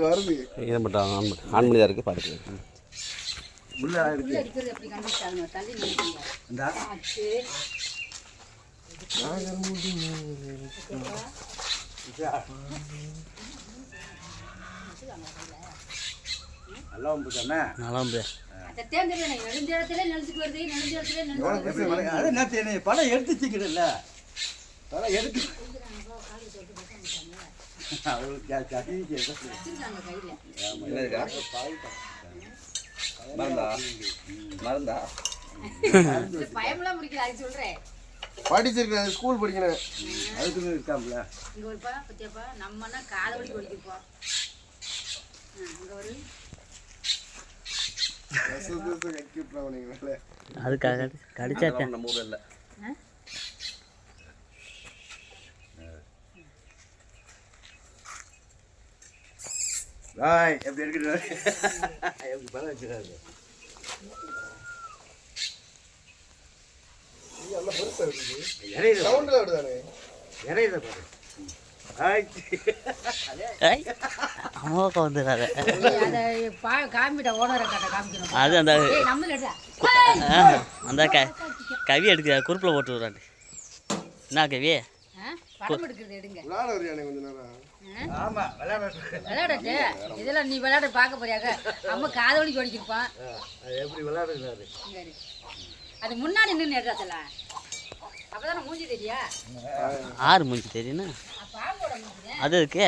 வருது. இதை மட்டும் ஆன் ஆன் பண்ணி தான் இருக்குது பார்த்துட்டு உள்ள படம் எடுத்து வச்சுக்கிறேன்ல படம் எடுத்து மறந்தா? மறந்தா? முடிக்கல அது சொல்றேன் படிச்சிருக்கேன் ஸ்கூல் படிக்கிறேன் அதுக்குன்னு இருக்காம்ல? இங்க ஒருப்பா பத்தியாப்பா? நம்மனா காதை வலி குடிக்கப்போம் இங்க ஒரு. அதுக்காக கடிச்சா நம்ம ஊரில் ராய் எப்படி இருக்கிறாரு எப்படி படம் வச்சுக்கிறாரு அதை அந்த அந்த க கவி எடுக்க குறுப்பில் போட்டு விட்றாண்டு என்ன கவி படம் எடுக்கிறது எடுங்க. விளாட வரியானே கொஞ்ச நேரம். ஆமா விளையாட விளையாடட்டு இதெல்லாம் நீ விளையாட பார்க்க போறியாக்க அம்மா காதை வலி குடிக்கிருப்பான் அது எப்படி விளையாடுறாரு சரி. அது முன்னாடி நின்று எடுறாத்தல அப்பதானே மூஞ்சி தெரியா? ஆறு மூஞ்சி தெரியுண்ணா பாம்போட மூஞ்சி அது இருக்கு.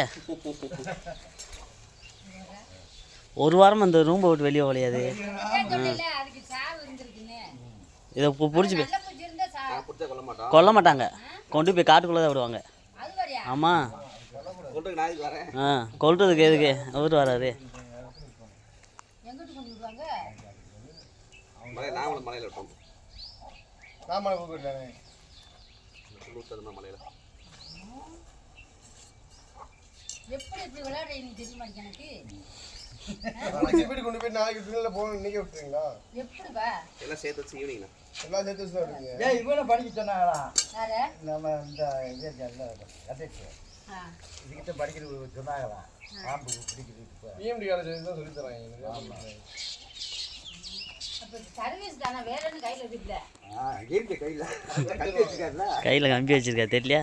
ஒரு வாரம் அந்த ரூம்பை விட்டு வெளியே ஒழியாது சொல்லல அதுக்கு சாவு இருந்திருக்குன்னு. இதை பிடிச்சி கொல்ல மாட்டாங்க. கொண்டு போய் காட்டுக்குள்ளே தான் விடுவாங்க. ஆமாம் ஆ கொல்றதுக்கு எதுக்கு? அவர் வராது எங்கிட்டு எப்படி இப்படி விளையாட எனக்கு தெரிய மாட்டேங்க எனக்கு? வீட்டு கொண்டு போய் நாளைக்கு போகணும் இன்னைக்கு விட்டுறீங்களா? எப்படிப்பா? எல்லாம் சேர்த்து வச்சு தான் விடுறீங்க ஏய் இவனை படிக்க சொன்னாங்களா யாரு? நம்ம இந்த இது கட்டச்சு ஆ. இதுகிட்ட படிக்கிறது சொன்னாங்களா பாம்பு பிடிக்கிறது பிஎம்டி காலேஜ் தான் சொல்லி தராங்க. தானே கையில கம்பி வச்சிருக்கா தெரியலையா?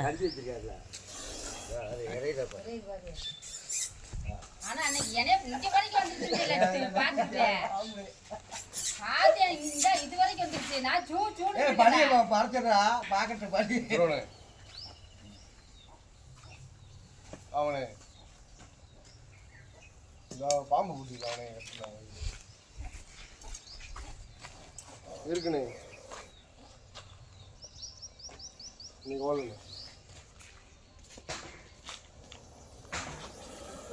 ஆனா அன்னைக்கு என்னைய இங்க வரைக்கும் வந்துருச்சு பாத்துட்டேன் பார்த்தேன் இந்த இது வரைக்கும் வந்துருச்சு. நான் சூ சூடு ஏய் படி பறச்சுடா பாக்கட்டு படி அவனே. பாம்பு பிடிச்சிக்கலாம் அவனே இருக்குண்ணே. இன்னைக்கு ஓடுங்க இப்படி இறையில.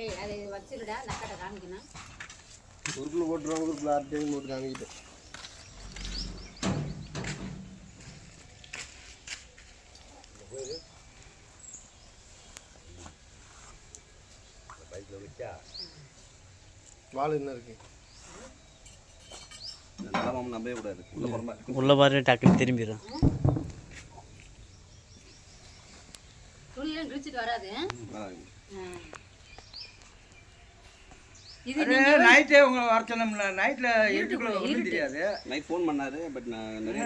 ஏய் அதை வச்சிருடா நக்கட்டை காமிக்கணும். குரூப்பில் போட்டுருவாங்க குரூப்பில் ஆறு டைம் போட்டு காமிக்கிட்டு. பைக்கில் வச்சா வால் என்ன இருக்கு? நம்பவே கூடாது. உள்ள பாரு டக்குன்னு திரும்பிடும் துணியெல்லாம் கிழிச்சிட்டு வராது. அது நைட்டே உங்களை வர சொன்னோம்ல நைட்டில் இருட்டுக்குள்ள தெரியாது. நைட் ஃபோன் பண்ணாரு பட் நான் நிறைய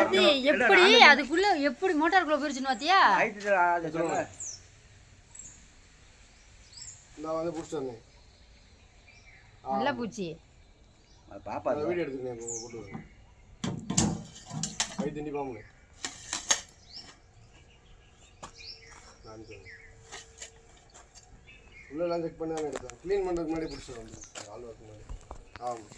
அது எப்படி அதுக்குள்ள எப்படி மோட்டாருக்குள்ள போயிருச்சுன்னு பாத்தியா? நைட்டு சொன்னேன். நான் வந்து பிடிச்சிட்டு வந்தேன். நல்ல பூச்சி. பாப்பா நான் வீடியோ எடுத்துக்கிறேன் போட்டு வரேன் கை திண்டி பாம்பு நான் உள்ளெல்லாம் செக் பண்ணி தான் எடுத்தேன் க்ளீன் பண்ணுறதுக்கு முன்னாடி பிடிச்சிடும் வந்து ஆள் வரதுக்கு முன்னாடி. ஆமாம்